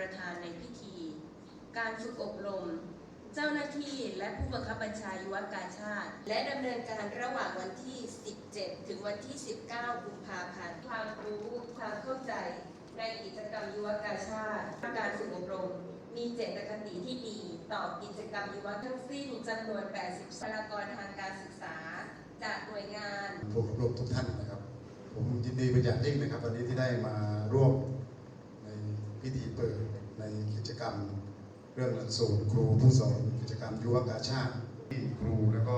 ประธานในพิธี การฝึกอบรม เจ้าหน้าที่และผู้บังคับบัญชายุวกาชาติ และดำเนินการระหว่างวันที่ 17 ถึงวันที่ 19 กุมภาพันธ์ความรู้ความเข้าใจในกิจกรรมยุวกาชาติการฝึกอบรม มีเจตคติที่ดีต่อกิจกรรมยุวทั้งสิ้นจำนวน 80บุคลากรทางการศึกษา จากหน่วยงานผู้อบรมทุกท่านนะครับ ผมยินดีเป็นอย่างยิ่งนะครับวันนี้ที่ได้มาร่วมในพิธีเปิดใน กรรม เรื่องหลักสูตรครูผู้สอนกิจกรรมยุวกาชาติที่ครูแล้วก็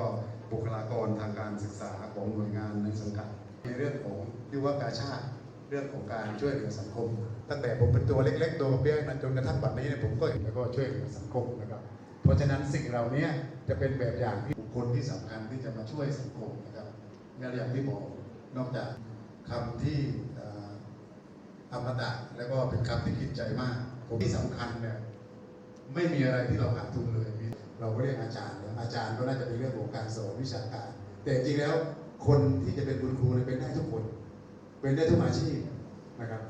บุคลากรทางการศึกษาของหน่วยงานในสังกัด ในเรื่องของยุวกาชาติเรื่องของการช่วยเหลือสังคม ตั้งแต่ผมเป็นตัวเล็กๆตัวเปี้ยนั้นจนกระทั่งบัดนี้เนี่ยผมก็เห็นแล้วก็ช่วยเหลือสังคมนะครับเพราะฉะนั้นสิ่งเหล่านี้จะเป็นแบบอย่างที่บุคคลที่สำคัญที่จะมาช่วยสังคมนะครับและอย่างที่บอกนอกจากคำที่ เอ่ออมตะแล้วก็เป็นคำที่คิดใจมาก ผมที่สำคัญเนี่ยไม่มีอะไรที่เราขาดทุนเลย เราก็เรียกอาจารย์อาจารย์ก็น่าจะเป็นเรื่องของการสอนวิชาการ แต่จริงๆแล้วคนที่จะเป็นคุณครูเป็นได้ทุกคน เป็นได้ทุกอาชีพนะครับ